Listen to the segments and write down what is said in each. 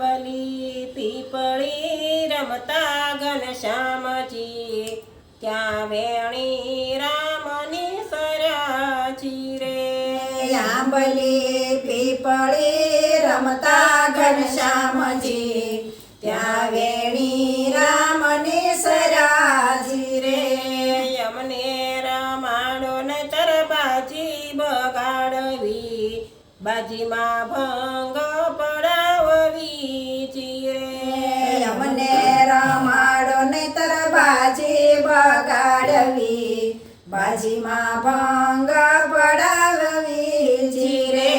આંબલી પીપળી રમતા ઘનશ્યામજી ત્યાં વેણી રામની સરાજી રે? આંબલી પીપળી રમતા ઘનશ્યામજી ત્યાં વેણી રામની સરાજી રે? યમને રમાડો ને તરબાજી બગાડવી. બાજીમાં ભંગ પડાવવી જીરે અમને રમાડો નહીતર બાજી બગાડવી બાજીમાં ભંગ પડાવી જીરે.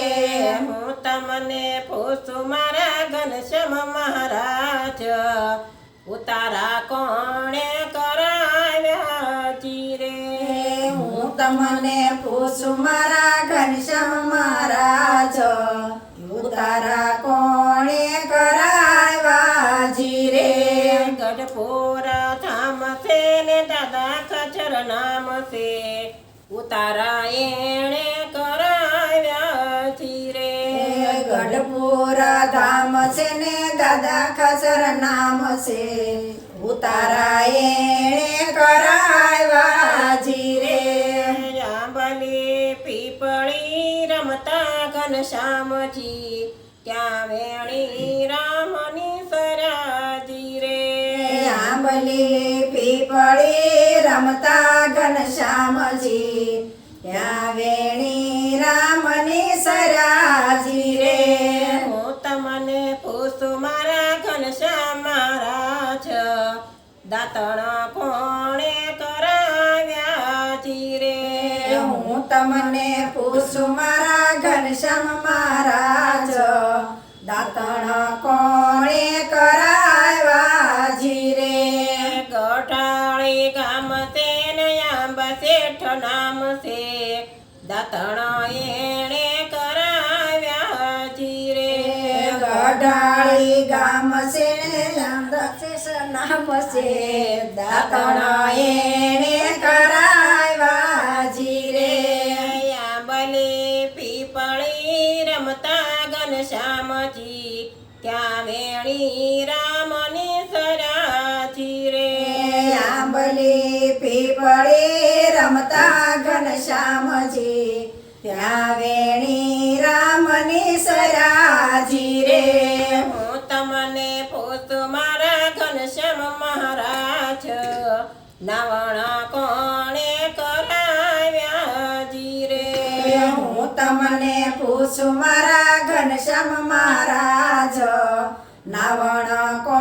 હું તમને પૂછું મારા ઘનશ્યામ મહારાજ ઉતારા કોણે કરાવ્યા જીરે? હું તમને પૂછું મારા ઘનશ્યામ મહારાજ ઉતારા કોણે ગઢપુરા ધામ છે ને દાદા ખચર નામ છે. ઉતારા એણે કરાવ્યા જીરે ગઢપુરા ધામ છે ને દાદા ખસર નામ છે. ઉતારા એણે કરાવ્યા જીરે આંબલી પીપળી રમતા ઘનશ્યામજી ત્યાં વેણી આંબલી પીપળી રમતા ઘનશ્યામજી ત્યાં વેણી રામની સરાજી રે. હું તમને પૂછું મારા ઘનશ્યામ મહારાજ દાતણ કોણે કરાવ્યા જીરે હું તમને પૂછું મારા ઘનશ્યામ મહારાજ શેઠ નામ છે. દાંતણ એણે કરાવ્યા જીરે. ગઢાળી ગામ છે લાંદક્ષેસ નામ છે. દાંતણ એણે કરાવ્યા જીરે. આંબલી પીપળી રમતા ઘનશ્યામજી ત્યાં વેણી રામની સરાજી રે આંબલી પીપળી રમતા ઘનશ્યામજી ત્યાં વેણી રામની સરાજી રે. હું તમને પોત મારા ઘનશ્યામ મહારાજ નાવણ કોણે કરાવ્યા જીરે હું તમને પૂછું મારા ઘનશ્યામ મહારાજ નાવણ કોણે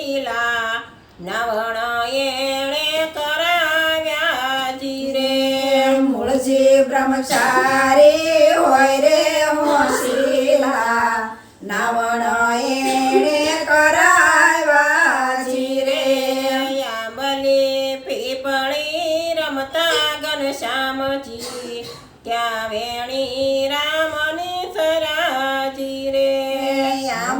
હોશીલા નવણ એણે કરાવ્યા જીરે. મૂળજી બ્રહ્મચારી હોય રે હોશીલા નવણ એણે કરાવ્યા જીરે. આંબલી પીપળી રમતા ઘનશ્યામજી ત્યાં વેણી રામની સરાજી રે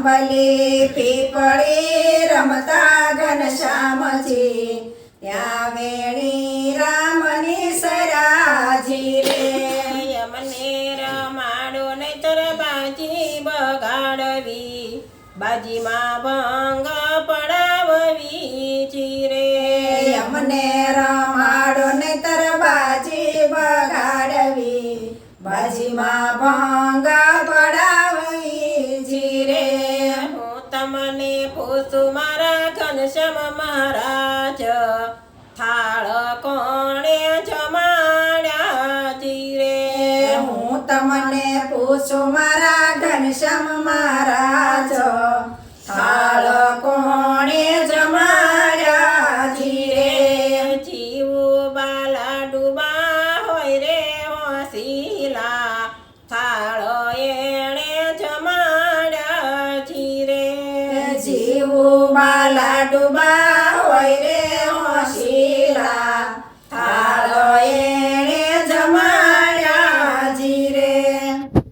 આંબલી પીપળે રમતા ઘનશ્યામજી ત્યાં વેણી રામને સરાજી રે. યમને રમાડો નહીતર બાજી બગાડવી. બાજીમાં ભંગ પડાવવી જીરે અમને રમાડો નહીતર બાજી બગાડવી. બાજીમાં ભંગ પૂછું મારા ઘનશ્યામ મહારાજ થાળ કોણે જમાડ્યા જીરે? જીવો બાલા ડૂબા હોય રે હોશીલા થાળ એણે જમાડ્યા જીરે. જીવો બાલા ડૂબા હોય રે હોશીલા